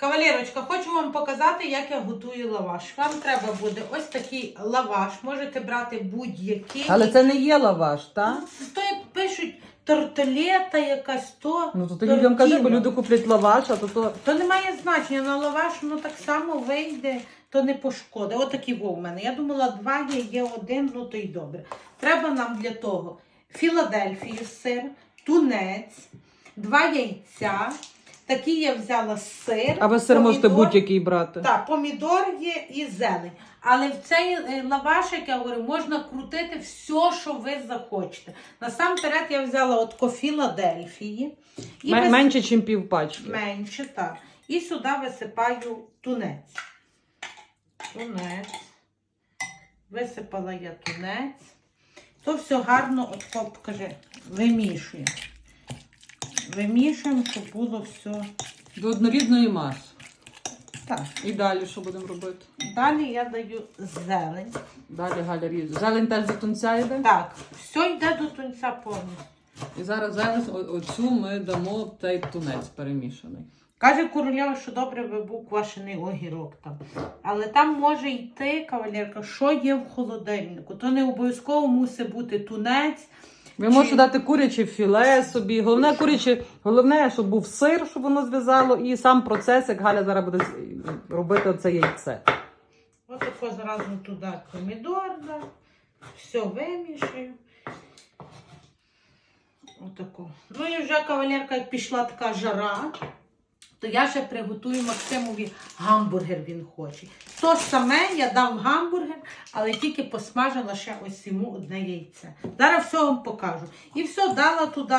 Кавалерочка, хочу вам показати, як я готую лаваш. Вам треба буде ось такий лаваш. Можете брати будь-який. Але це не є лаваш, так? То як пишуть тортолета якась то. Ну то ти людям кажи, бо люди куплять лаваш, а то то. То не має значення, на лаваш воно так само вийде, то не пошкоди. Отакий був у мене. Я думала, два є, є один, ну то й добре. Треба нам для того Філадельфію сир, тунець, два яйця. Такий я взяла сир. А ви сир можете помідор. будь-який брати. Так, помідор є і зелень. Але в цей е, лаваш, як я говорю, можна крутити все, що ви захочете. Насамперед я взяла от Філадельфії. І М- вис- Менше, ніж пів пачки. Менше, так. І сюди висипаю тунець. Тунець. Висипала я тунець. То все гарно, от так, покажи, вимішуємо. Вимішуємо, щоб було все. До однорідної маси. Так. І далі що будемо робити? Далі я даю зелень. Далі Галя ріже. Зелень теж до тунця йде. Так, все йде до тунця повністю. І зараз о- оцю ми дамо цей тунець перемішаний. Каже королева, що добре би був квашений огірок там. Але там може йти, кавалерка, що є в холодильнику. То не обов'язково мусить бути тунець. Ви Чи- можете дати куряче філе собі. Головне куряче, головне, щоб був сир, щоб воно зв'язало, і сам процес, як Галя зараз буде робити оце яйце. Ось тако зразу туди помідор, да. все вимішаю. Отако. Ну і вже кавалерка, як пішла така жара, то я ще приготую Максимові гамбургер він хоче. То саме я дам гамбургер, але тільки посмажила ще ось йому одне яйце. Зараз все вам покажу. І все дала туди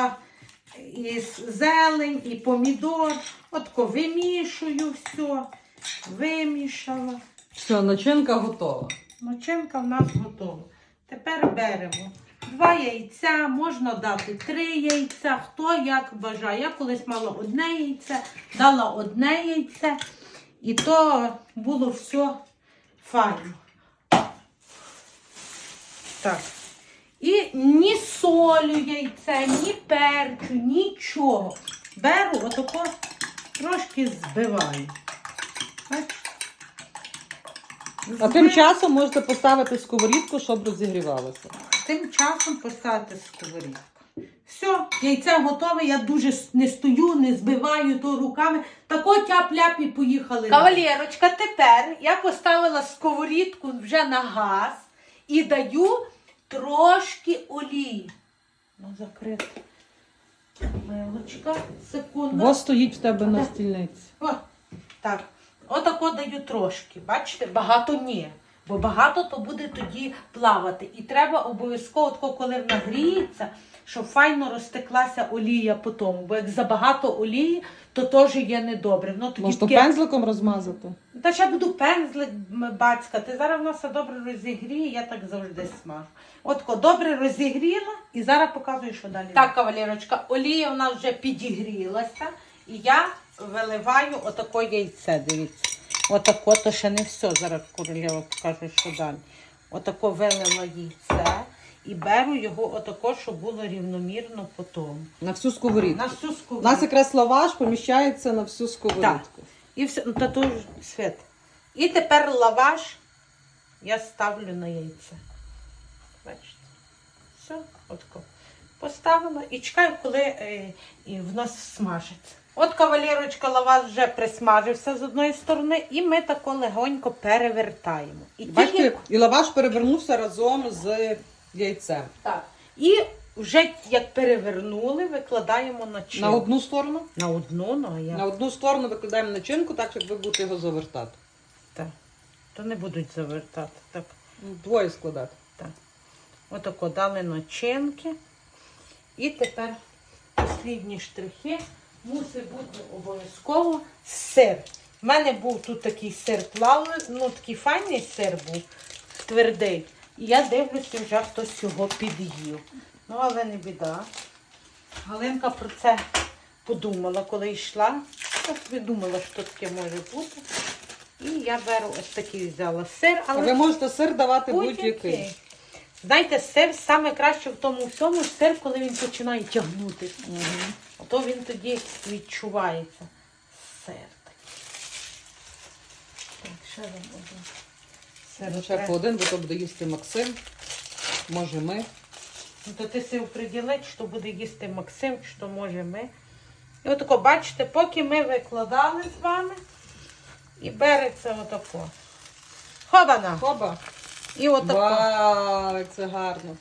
і зелень, і помідор. Отко вимішую все. Вимішала. Все, начинка готова. Начинка в нас готова. Тепер беремо два яйця, можна дати три яйця, хто як бажає. Я колись мала одне яйце, дала одне яйце, і то було все файно. Так. І ні солю яйце, ні перцю, нічого. Беру отако трошки збиваю. Бачите? А тим часом можете поставити сковорідку, щоб розігрівалося. Тим часом поставити сковорідку. Все, яйце готове, я дуже не стою, не збиваю то руками. Тако тяп-ляп і поїхали. Кавалерочка, тепер я поставила сковорідку вже на газ і даю трошки олії. Ну, закрито. Милочка, секунду. Во стоїть в тебе на стільниці. О, так. Отако даю трошки. Бачите, багато ні. Бо багато то буде тоді плавати. І треба обов'язково, коли вона нагріється, щоб файно розтеклася олія по тому. Бо як забагато олії, то теж є недобре. Ну, тоді Може, таке- пензликом розмазати? Та ще буду пензлик м, бацькати. Зараз воно все добре розігріє, я так завжди смажу. Отко добре розігріла і зараз показую, що далі. Так, кавалерочка, олія у нас вже підігрілася. І я виливаю отако яйце, дивіться. Отако, то ще не все. Зараз королева покаже, що далі. Отако вилила яйце і беру його отако, щоб було рівномірно по тому. На всю сковорідку. На всю У сковорідку. нас якраз лаваш поміщається на всю Так. сковорідку. І все, ну, та то ж світ. І тепер лаваш я ставлю на яйце. Бачите? Все, отко. Поставила і чекаю, коли е, і в нас смажиться. От кавалерочка лаваш вже присмажився з одної сторони, і ми тако легонько перевертаємо. І Бачите, і лаваш перевернувся разом з яйцем. так. І вже як перевернули, викладаємо начинку. На одну сторону. На одну, ну а я. На одну сторону викладаємо начинку, так, щоб ви будете його завертати. Так. То не будуть завертати. Так. Ну, Двоє складати. Так. Отако дали начинки. І тепер послідні штрихи мусить бути обов'язково сир. У мене був тут такий сир плавлений, ну такий файний сир був, твердий. І я дивлюся, вже хтось його під'їв. Ну, але не біда. Галинка про це подумала, коли йшла. Я собі думала, що таке може бути. І я беру ось такий взяла сир, але ви можете сир давати Будь-який. Знаєте, сир саме краще в тому всьому сир, коли він починає тягнути. Мгм. То він тоді відчувається. Сир такий. Ще один. Ну, ще по один, бо то буде їсти Максим. Може ми. Ну, то ти си оприділить, що буде їсти Максим, що може ми. І отако, бачите, поки ми викладали з вами, і береться отако. Хобана! Хоба. І отако. Вау, як це гарно.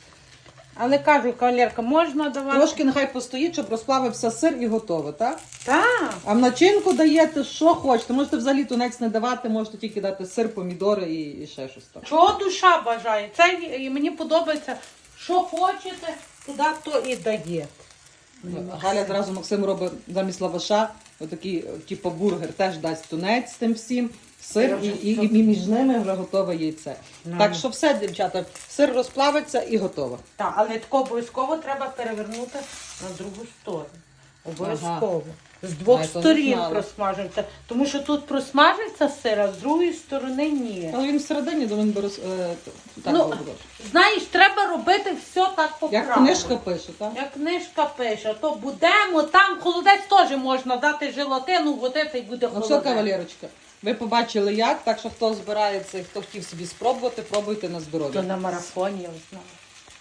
Але кажу, кавалерка, можна давати. Трошки нехай постоїть, щоб розплавився сир і готово, так? Так. А в начинку даєте, що хочете. Можете взагалі тунець не давати, можете тільки дати сир, помідори і, і ще щось там. Чого душа бажає? Це і мені подобається, що хочете, туди то і дає. Галя зразу Максим робить замість лаваша отакий, типу, бургер, теж дасть тунець з тим всім, сир і, і, і між ними вже готове яйце. Ну. Так що все, дівчата, сир розплавиться і готово. Так, але тако обов'язково треба перевернути на другу сторону. Обов'язково. З двох А, я то не сторін знала. просмажується. Тому що тут просмажиться сир, а з другої сторони ні. Але він всередині, то він би роз... е, так Ну, було. Знаєш, треба робити все так по Як книжка пише, так? Як книжка пише, то будемо, там холодець теж можна дати желатину, водити і буде Ну холодець. все, кавалерочка, ви побачили як, так що хто збирається і хто хотів собі спробувати, пробуйте на То здоров'я. на марафоні, я знаю.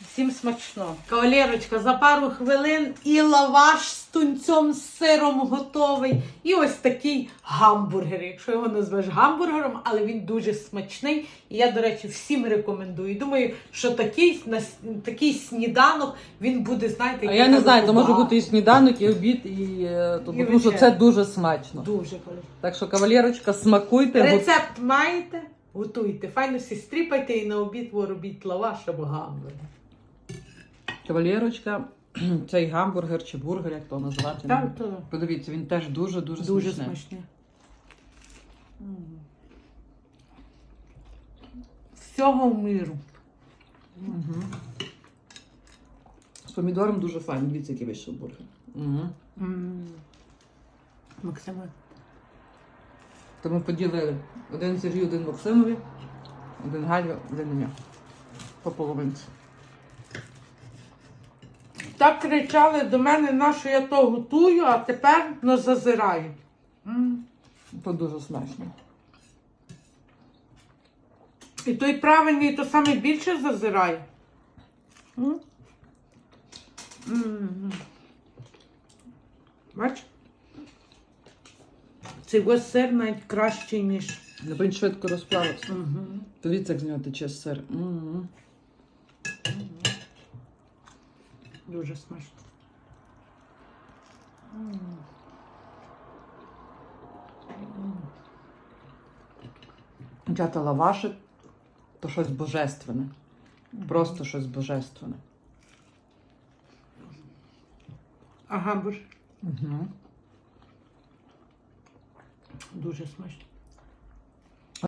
Всім смачно. Кавалерочка, за пару хвилин і лаваш з тунцем з сиром готовий. І ось такий гамбургер, якщо його назвеш гамбургером, але він дуже смачний. І я, до речі, всім рекомендую. Думаю, що такий, на такий сніданок він буде, знаєте, А я не знаю, то може бути і сніданок, і обід, і е, то, І тому що вечеря. це дуже смачно. Дуже коли. Так що, кавалерочка, смакуйте. Рецепт маєте? Готуйте. Файно всі стріпайте і на обід ви робіть лаваш або гамбургер. Кавалерочка, цей гамбургер чи бургер, як то називати. Так, то Подивіться, він теж дуже-дуже дуже смачний. Всього миру. Угу. З помідором дуже файно. Дивіться, який вийшов бургер. Угу. Максиме. То ми поділили один Сергію, один Максимові, один Галю, один мені. По половинці. Так кричали до мене, на що я то готую, а тепер ну, зазирають. То дуже смачно. І той правильний, то саме більше зазирає. М? М. Бач? Цей ось сир навіть кращий, ніж. Він швидко розплавився. Угу. Дивіться, як з нього тече сир. М. Дуже смачно. Дівчата, лавашик то щось божественне. Просто щось божественне. А гамбург Угу. дуже смачно.